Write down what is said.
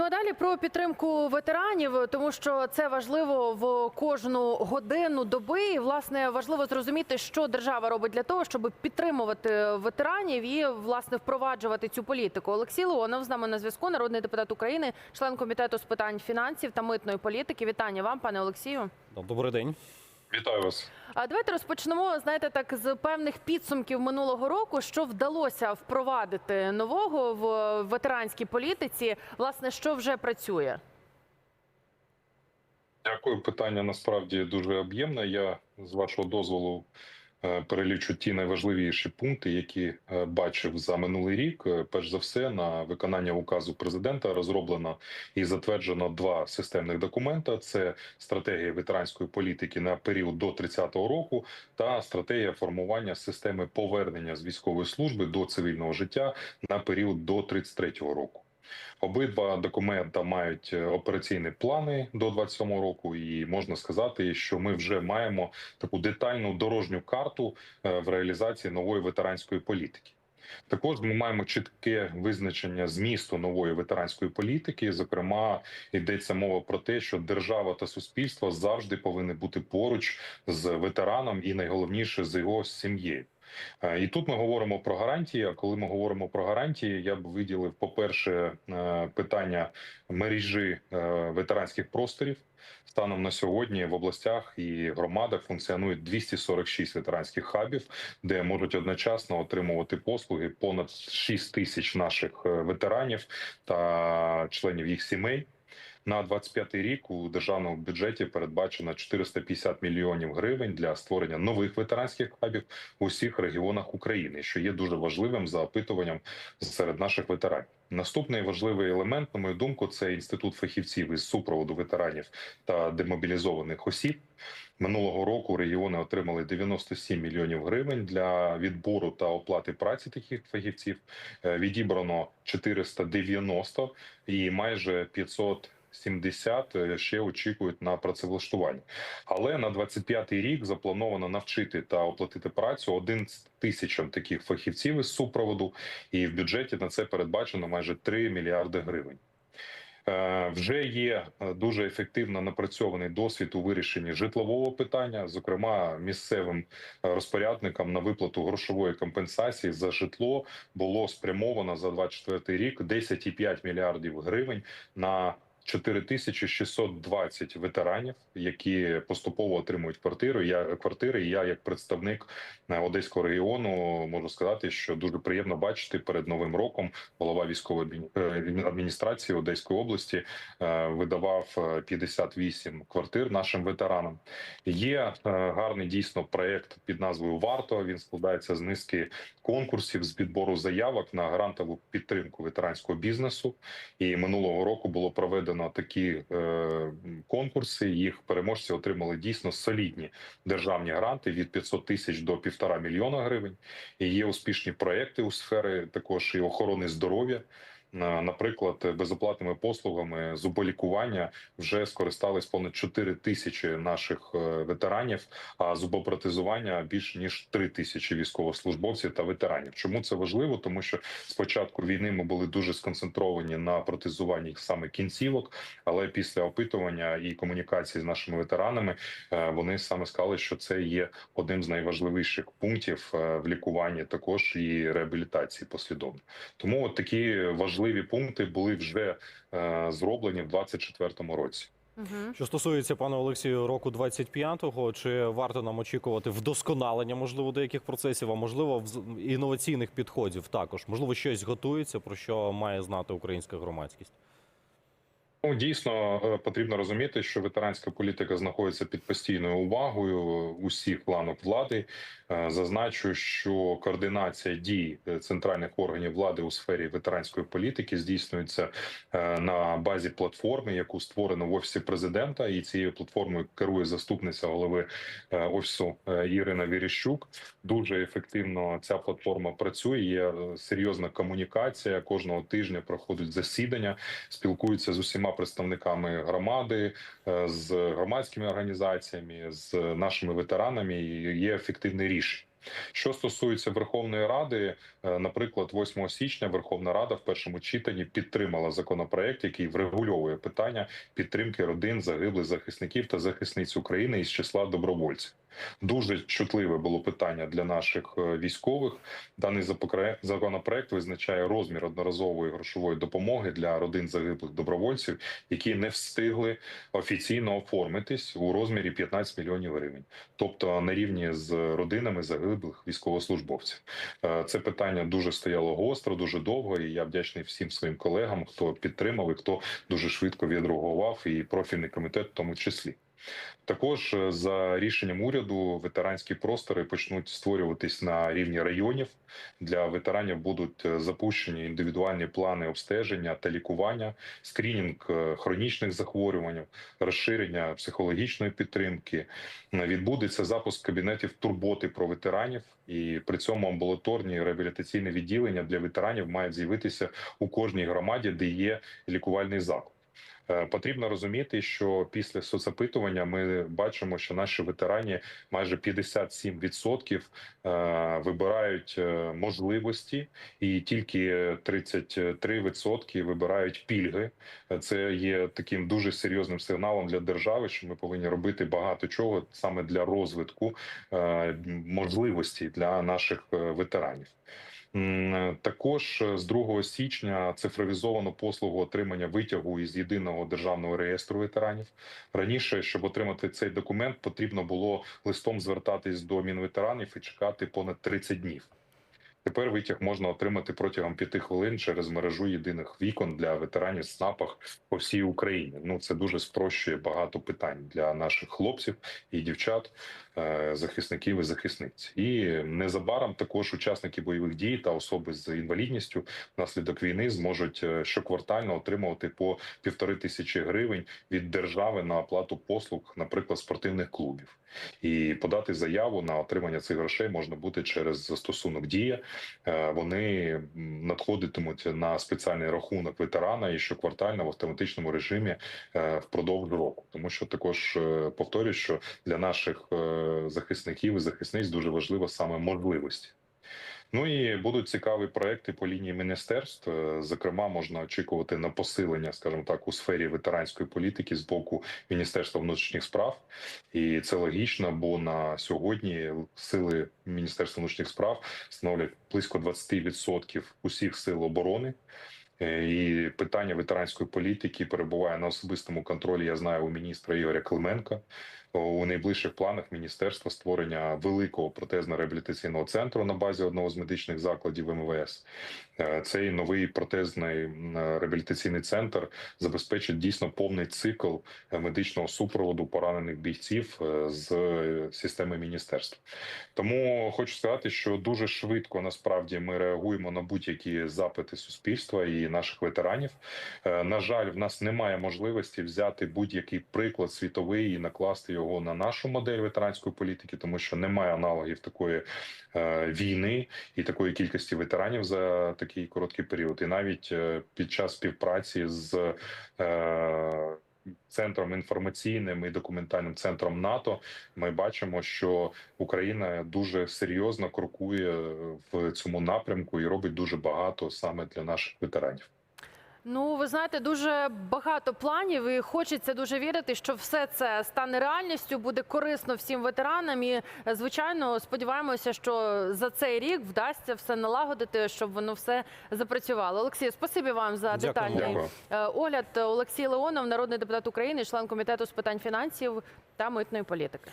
Ну а далі про підтримку ветеранів, тому що це важливо в кожну годину доби. І власне важливо зрозуміти, що держава робить для того, щоб підтримувати ветеранів і власне впроваджувати цю політику. Олексій Леонов з нами на зв'язку, народний депутат України, член комітету з питань фінансів та митної політики. Вітання вам, пане Олексію. Добрий день. Вітаю вас. А давайте розпочнемо. Знаєте, так з певних підсумків минулого року, що вдалося впровадити нового в ветеранській політиці. Власне, що вже працює. Дякую. Питання насправді дуже об'ємне. Я з вашого дозволу перелічу ті найважливіші пункти, які е, бачив за минулий рік. Е, Перш за все, на виконання указу президента розроблено і затверджено два системних документа: це стратегія ветеранської політики на період до 30-го року та стратегія формування системи повернення з військової служби до цивільного життя на період до 33-го року. Обидва документа мають е, операційні плани до 27 року, і можна сказати, що ми вже маємо таку детальну дорожню карту е, в реалізації нової ветеранської політики. Також ми маємо чітке визначення змісту нової ветеранської політики. Зокрема, йдеться мова про те, що держава та суспільство завжди повинні бути поруч з ветераном, і найголовніше з його сім'єю. Е, І тут ми говоримо про гарантії. А коли ми говоримо про гарантії, я б виділив, по-перше, е, питання мережі е, ветеранських просторів. Станом на сьогодні в областях і громадах функціонують 246 ветеранських хабів, де можуть одночасно отримувати послуги понад 6 тисяч наших ветеранів та членів їх сімей. На 25-й рік у державному бюджеті передбачено 450 мільйонів гривень для створення нових ветеранських хабів у всіх регіонах України, що є дуже важливим за опитуванням серед наших ветеранів. Наступний важливий елемент, на мою думку, це інститут фахівців із супроводу ветеранів та демобілізованих осіб. Минулого року регіони отримали 97 мільйонів гривень для відбору та оплати праці таких фахівців. Е, Відібрано 490 і майже 500 70 ще очікують на працевлаштування. Але на 25-й рік заплановано навчити та оплатити працю 11 тисячам таких фахівців із супроводу, і в бюджеті на це передбачено майже 3 мільярди гривень. Е, Вже є е, дуже ефективно напрацьований досвід у вирішенні житлового питання, зокрема місцевим е, розпорядникам на виплату грошової компенсації за житло було спрямовано за 24 рік 10,5 мільярдів гривень на 4620 ветеранів, які поступово отримують квартири. Я квартири. Я, як представник е, одеського регіону, можу сказати, що дуже приємно бачити перед новим роком голова військової е, адміністрації Одеської області е, видавав е, 58 квартир нашим ветеранам. Є гарний дійсно проект під назвою Варто. Він складається з низки конкурсів з підбору заявок на грантову підтримку ветеранського бізнесу. І минулого року було проведено такі е, конкурси. Їх переможці отримали дійсно солідні державні гранти від 500 тисяч до півтора мільйона гривень. І є успішні проекти у сфері також і охорони здоров'я. На- Наприклад, безоплатними послугами зуболікування вже скористались понад 4 тисячі наших е, ветеранів, а зубопротезування більш ніж 3 тисячі військовослужбовців та ветеранів. Чому це важливо? Тому що з початку війни ми були дуже сконцентровані на протезуванні саме кінцівок, але після опитування і комунікації з нашими ветеранами е, вони саме сказали, що це є одним з найважливіших пунктів е, в лікуванні, також і реабілітації послідовно. Тому от такі важливі пункти були вже е, зроблені в 2024 році. Що стосується пане Олексію року 25-го, чи варто нам очікувати вдосконалення, можливо, деяких процесів, а можливо, інноваційних підходів також? Можливо, щось готується, про що має знати українська громадськість? Ну, дійсно е, потрібно розуміти, що ветеранська політика знаходиться під постійною увагою усіх планок влади. Е, Зазначу, що координація дій е, центральних органів влади у сфері ветеранської політики здійснюється на базі платформи, яку створено в офісі президента, і цією платформою керує заступниця голови офісу Ірина Віріщук. Дуже ефективно ця платформа працює. Є серйозна комунікація. Кожного тижня проходять засідання, спілкуються з усіма представниками громади, е, з громадськими організаціями, з нашими ветеранами. Є ефективне рішення. Що стосується Верховної Ради, е, наприклад, 8 січня Верховна Рада в першому читанні підтримала законопроект, який врегульовує питання підтримки родин загиблих захисників та захисниць України із числа добровольців. Дуже чутливе було питання для наших е, військових. Даний законопроект визначає розмір одноразової грошової допомоги для родин загиблих добровольців, які не встигли офіційно оформитись у розмірі 15 мільйонів гривень, тобто на рівні з родинами загиблих військовослужбовців. Е, Це питання дуже стояло гостро, дуже довго, і я вдячний всім своїм колегам, хто підтримав і хто дуже швидко відреагував, і профільний комітет в тому числі. Також е, за рішенням уряду ветеранські простори почнуть створюватись на рівні районів. Для ветеранів будуть е, запущені індивідуальні плани обстеження та лікування, скринінг е, хронічних захворювань, розширення психологічної підтримки. Відбудеться запуск кабінетів турботи про ветеранів, і при цьому амбулаторні реабілітаційні відділення для ветеранів мають з'явитися у кожній громаді, де є лікувальний заклад. Е, Потрібно розуміти, що після соцопитування ми бачимо, що наші ветерані майже 57% е, вибирають е, можливості, і тільки 33% вибирають пільги. Це є таким дуже серйозним сигналом для держави, що ми повинні робити багато чого саме для розвитку можливостей для наших ветеранів. М, Також е, з 2 січня цифровізовано послугу отримання витягу із єдиного державного реєстру ветеранів. Раніше, щоб отримати цей документ, потрібно було листом звертатись до мінветеранів і чекати понад 30 днів. Тепер витяг можна отримати протягом п'яти хвилин через мережу єдиних вікон для ветеранів СНАПах по всій Україні. Ну це дуже спрощує багато питань для наших хлопців і дівчат, е, захисників і захисниць. І незабаром також учасники бойових дій та особи з інвалідністю внаслідок війни зможуть е, щоквартально отримувати по півтори тисячі гривень від держави на оплату послуг, наприклад, спортивних клубів. І подати заяву на отримання цих грошей можна буде через застосунок дія. Е, Вони надходитимуть на спеціальний рахунок ветерана і щоквартально в автоматичному режимі е, впродовж року. Тому що також е, повторюю, що для наших захисників і захисниць дуже важлива саме можливість. Ну і будуть цікаві проекти по лінії міністерств. Е, Зокрема, можна очікувати на посилення, скажімо так, у сфері ветеранської політики з боку Міністерства внутрішніх справ, і це логічно, бо на сьогодні сили Міністерства внутрішніх справ становлять близько 20% усіх сил оборони. Е, І питання ветеранської політики перебуває на особистому контролі. Я знаю у міністра Ігоря Клименка. У найближчих планах міністерства створення великого протезно-реабілітаційного центру на базі одного з медичних закладів МВС. Е, Цей новий протезний реабілітаційний центр забезпечить дійсно повний цикл е, медичного супроводу поранених бійців е, з системи міністерства. Тому хочу сказати, що дуже швидко насправді ми реагуємо на будь-які запити суспільства і наших ветеранів. На жаль, в нас немає можливості взяти будь-який приклад світовий і накласти його на нашу модель ветеранської політики, тому що немає аналогів такої е, війни і такої кількості ветеранів за такий короткий період. І навіть е, під час співпраці з е, центром інформаційним і документальним центром НАТО ми бачимо, що Україна дуже серйозно крокує в цьому напрямку і робить дуже багато саме для наших ветеранів. Ну, ви знаєте, дуже багато планів, і хочеться дуже вірити, що все це стане реальністю, буде корисно всім ветеранам. І звичайно, сподіваємося, що за цей рік вдасться все налагодити, щоб воно все запрацювало. Олексій, спасибі вам за Дякую. детальний Дякую. е, огляд. Олексій Леонов, народний депутат України, член комітету з питань фінансів та митної політики.